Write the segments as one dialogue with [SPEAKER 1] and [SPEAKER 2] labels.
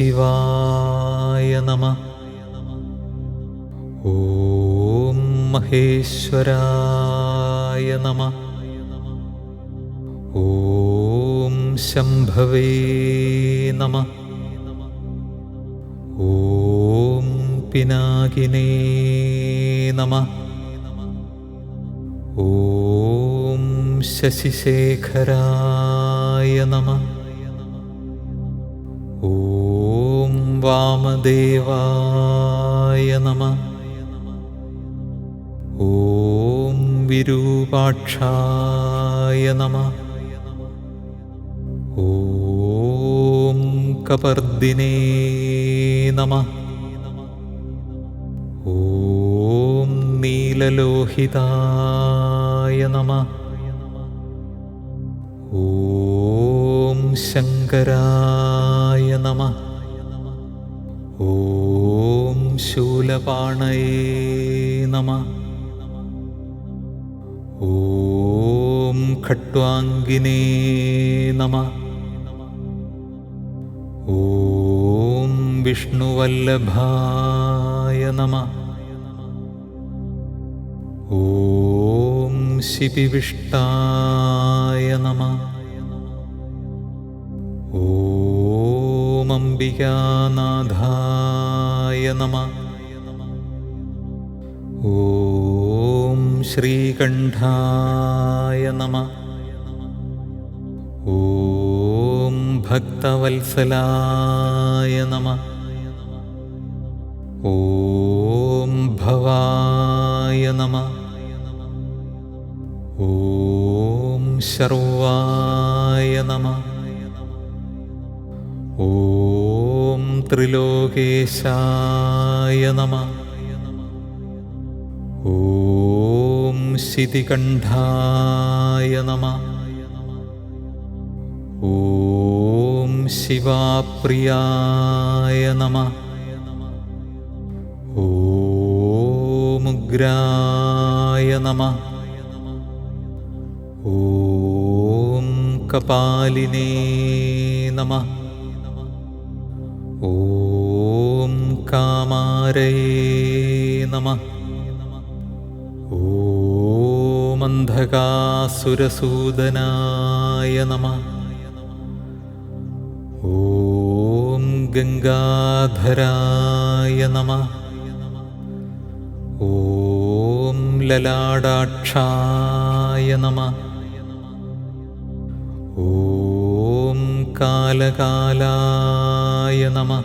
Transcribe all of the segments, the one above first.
[SPEAKER 1] ശിവായ നമ. ഓം മഹേശ്വരായ നമ. ഓം ശംഭവേ നമ. ഓം പിനാകിനേ നമ. ഓം ശശിശേഖരായ നമ. വാമദേവായ നമ. ഓം വിരൂപാക്ഷായ നമ. ഓം കപർദിനേ നമ. ഓം നീലലോഹിതായ നമ. ഓം ശങ്കരായ നമ. ഓം ശൂലപാണയേ നമ. ഓം ഖട്വാംഗിനേ നമ. ഓം വിഷ്ണുവല്ലഭായ നമ. ഓം ശിപിവിഷ്ടായ നമ. ഓം അംബികാനാഥായ നമ. ഓം ശ്രീകണ്ഠായ നമ. ഓം ഭക്തവത്സലായ നമ. ഓം ഭവായ നമ. ഓം ശർവായ നമ. ഓം ത്രിലോകേശായ നമ. ഓം ശിതികണ്ഠായ നമ. ഓം ശിവാപ്രിയായ നമ. ഓം ഉഗ്രായ നമ. ഓം കപാലിനേ നമ. ഓം കാമാരയേ നമ. ഓം അന്ധകാസുരസൂദനായ നമ. ഓം ഗംഗാധരായ നമ. ഓം ലലാടാക്ഷായ നമ. കാലകാലായ നമ.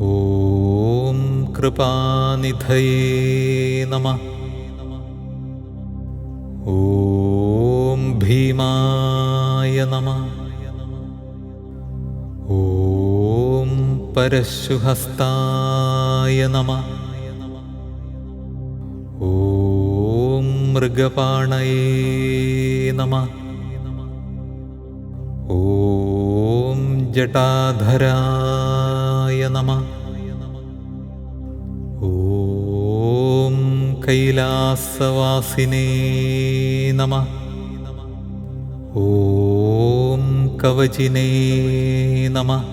[SPEAKER 1] ഓം കൃപാനിധയേ നമ. ഓം ഭീമായ നമ. ഓം പരശുഹസ്തായ നമ. ഓം മൃഗപാണയേ നമ. ജടാധരായ നമ. ഓം കൈലാസവാസിനേ നമ. ഓം കവചിനേ നമ.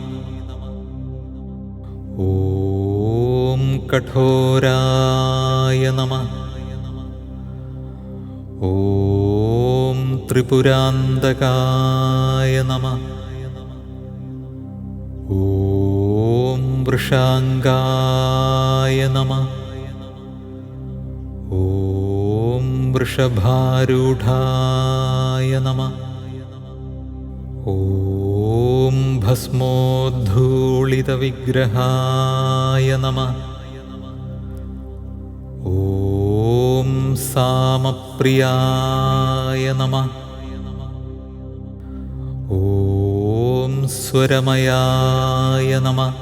[SPEAKER 1] ഓം കഠോരായ നമ. ഓം ത്രിപുരാന്തകായ നമ. ॐ वृषाङ्गाय नमः। ॐ वृषभारूढाय नमः। ॐ भस्मोद्धूलितविग्रहाय नमः। ॐ सामप्रियाय नमः। സ്വരമയായ നമ.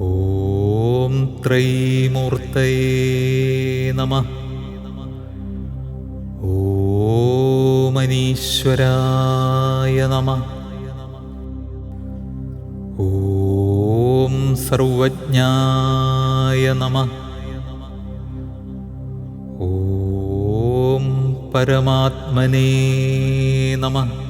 [SPEAKER 1] ഓം ത്രൈമൂർത്തയേ നമ. ഓമനീശ്വരായ നമ. ഓം സർവജ്ഞായ നമ. ഓം പരമാത്മനേ നമ.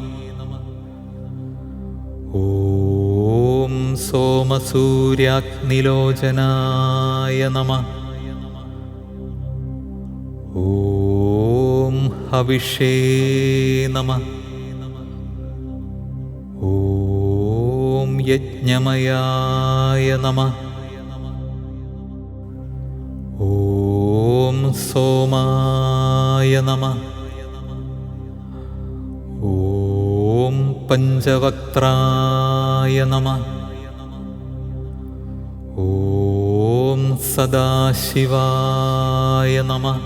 [SPEAKER 1] സോമസൂര്യാഗ്നിലോചനായ നമ. ഓം ഹവിഷേ നമ. ഓം യജ്ഞമയായ നമ. ഓം സോമായ നമ. ഓം പഞ്ചവക്ത്രായ നമ. ഓം സദാശിവായ നമ.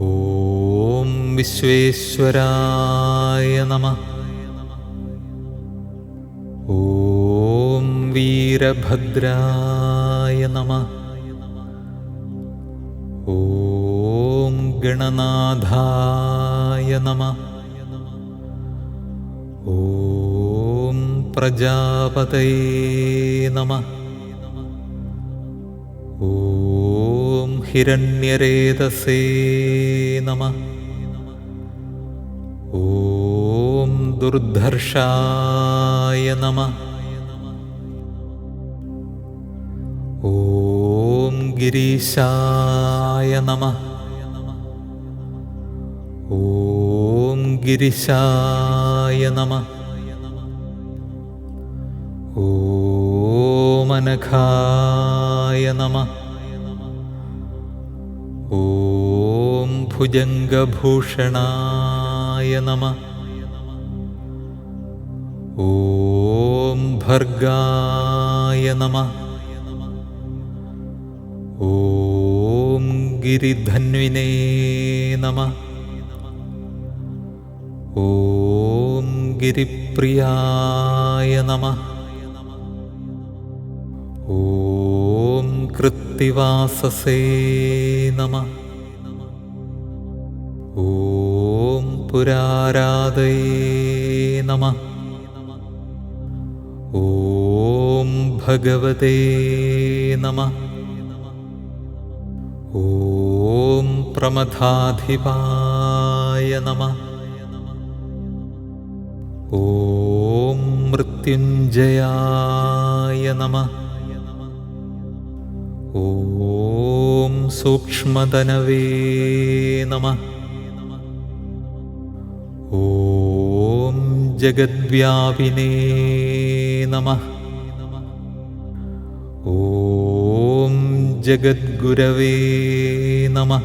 [SPEAKER 1] ഓം വിശ്വേശ്വരായ നമ. ഓം വീരഭദ്രായ നമ. ഓം ഗണനാഥായ നമ. ഓം പ്രജാപതയേ നമ ഓം ഹിരണ്യരേതസേ നമ ഓം ദുർധർഷായ നമ ഓം ഗിരീശായ നമ ഓം ഗിരിശായ ओमनखाय नमः। ॐ भुजङ्गभूषणाय नमः। ॐ भर्गाय नमः। ॐ गिरिधन्विने ॐ गिरिप्रियाय नमः। ഓം കൃത്തിവാസസേ നമ. ഓം പുരാരാധയേ നമ. ഓം ഭഗവതേ നമ. ഓം പ്രമഥാധിപായ നമ. ഓം മൃത്യുഞ്ജയായ നമ. ഓം സൂക്ഷ്മതനവേ നമ. ഓം ജഗദ്വ്യാപിനേ നമ. ഓം ജഗദ്ഗുരവേ നമ.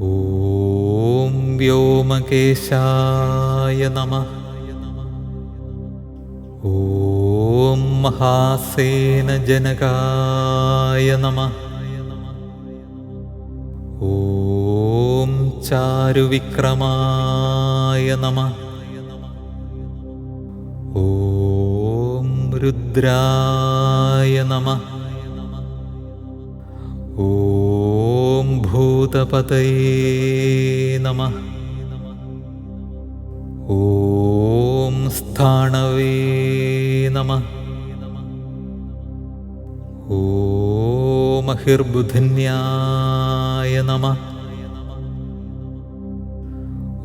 [SPEAKER 1] ഓം വ്യോമകേശായ നമ. ഓം മഹാസേന ജനകായ നമ ഓം ചാരുവിക്രമായ നമ ഓം രുദ്രായ നമ ഓം ഭൂതപതയേ നമ ഓം സ്ഥാണവേ നമ ഓമഹിർബുധന്യായ നമ.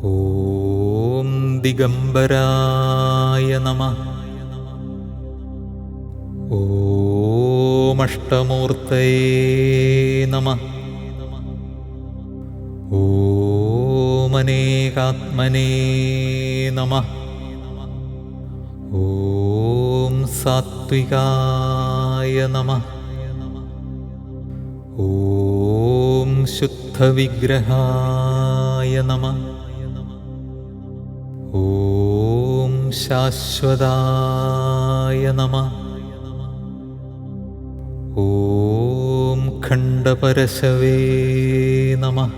[SPEAKER 1] ഓം ദിഗംബരായ നമ. ഓമഷ്ടമൂർത്തയേ നമ. ഓമനേകാത്മനേ നമ. ഓം നമ. ഓം ശുദ്ധവിഗ്രഹായ നമ. ഓം ശാശ്വതായ നമ. ഓം ഖണ്ഡപരശവേ നമ.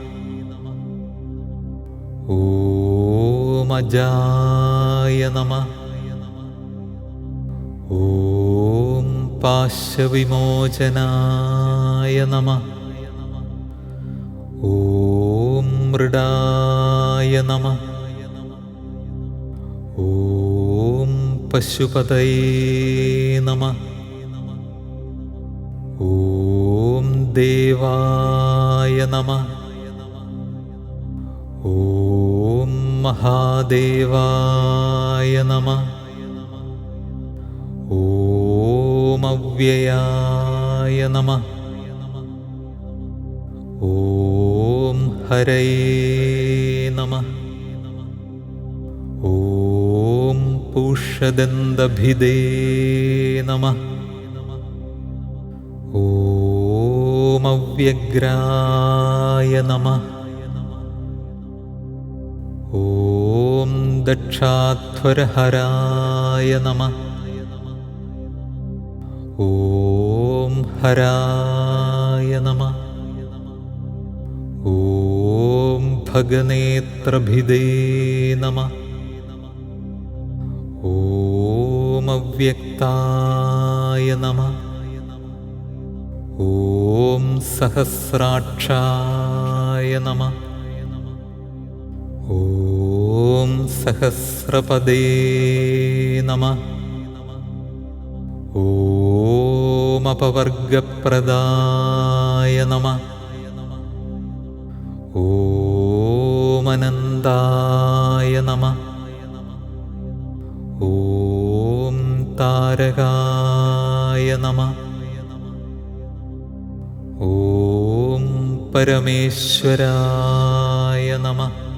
[SPEAKER 1] ഓമജായ നമ. ഓം പാശവിമോചനായ നമ. ഓം മൃഡായ നമ. ഓം പശുപതയേ നമ. ഓം ദേവായ നമ. ഓം മഹാദേവായ നമ. ഓമവ്യയായ നമ. ഓം ഹരേ നമ. ഓം പൂഷദന്തഭിദേ നമ. ഓമവ്യഗ്രായ നമ. ഓം ദക്ഷാധ്വരഹരായ നമ. ഓം ഹരായ നമ. ഓം ഭഗനേത്രഭിദേ നമ. ഓം അവ്യക്തായ നമ. ഓം സഹസ്രാക്ഷായ നമ. ഓം സഹസ്രപദേ നമ. ഓം അപവർഗപ്രദായ നമ. ഓമനന്തായ നമ. ഓം താരകായ നമ. ഓം പരമേശ്വരായ നമ.